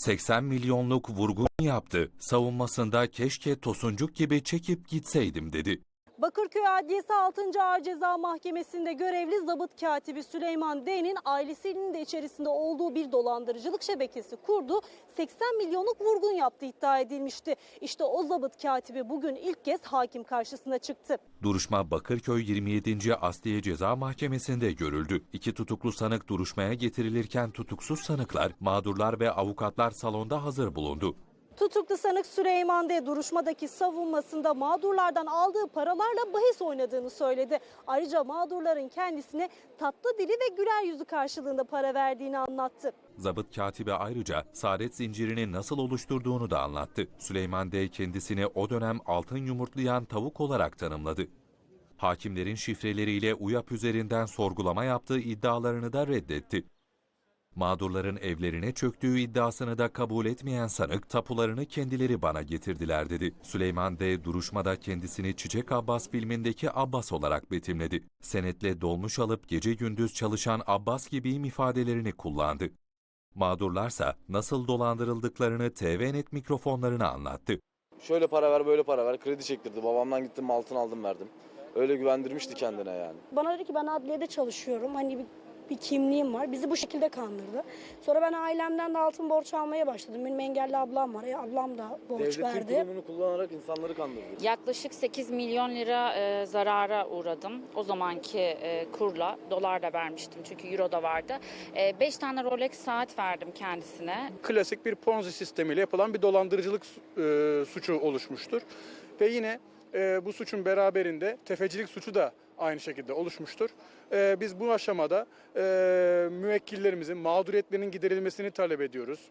80 milyonluk vurgun yaptı. Savunmasında keşke Tosuncuk gibi çekip gitseydim dedi. Bakırköy Adliyesi 6. Ağır Ceza Mahkemesi'nde görevli zabıt katibi Süleyman D'nin ailesinin de içerisinde olduğu bir dolandırıcılık şebekesi kurdu. 80 milyonluk vurgun yaptı iddia edilmişti. İşte o zabıt katibi bugün ilk kez hakim karşısına çıktı. Duruşma Bakırköy 27. Asliye Ceza Mahkemesi'nde görüldü. İki tutuklu sanık duruşmaya getirilirken tutuksuz sanıklar, mağdurlar ve avukatlar salonda hazır bulundu. Tutuklu sanık Süleyman D. duruşmadaki savunmasında mağdurlardan aldığı paralarla bahis oynadığını söyledi. Ayrıca mağdurların kendisine tatlı dili ve güler yüzü karşılığında para verdiğini anlattı. Zabıt katibi ayrıca saadet zincirini nasıl oluşturduğunu da anlattı. Süleyman D. kendisini o dönem altın yumurtlayan tavuk olarak tanımladı. Hakimlerin şifreleriyle UYAP üzerinden sorgulama yaptığı iddialarını da reddetti. Mağdurların evlerine çöktüğü iddiasını da kabul etmeyen sanık tapularını kendileri bana getirdiler dedi. Süleyman D. duruşmada kendisini Çiçek Abbas filmindeki Abbas olarak betimledi. Senetle dolmuş alıp gece gündüz çalışan Abbas gibiyim ifadelerini kullandı. Mağdurlarsa nasıl dolandırıldıklarını TVNet mikrofonlarına anlattı. Şöyle para ver böyle para ver kredi çektirdi. Babamdan gittim altın aldım verdim. Öyle güvendirmişti kendine yani. Bana dedi ki ben adliyede çalışıyorum. Hani bir, bir kimliğim var. Bizi bu şekilde kandırdı. Sonra ben ailemden de altın borç almaya başladım. Benim engelli ablam var. E, ablam da borç Devletin verdi. kurumunu kullanarak insanları kandırdı. Yaklaşık 8 milyon lira e, zarara uğradım. O zamanki e, kurla dolar da vermiştim çünkü euro da vardı. 5 tane Rolex saat verdim kendisine. klasik bir Ponzi sistemiyle yapılan bir dolandırıcılık e, suçu oluşmuştur. Ve yine e, bu suçun beraberinde tefecilik suçu da aynı şekilde oluşmuştur. E, biz bu aşamada e, müvekkillerimizin mağduriyetlerinin giderilmesini talep ediyoruz.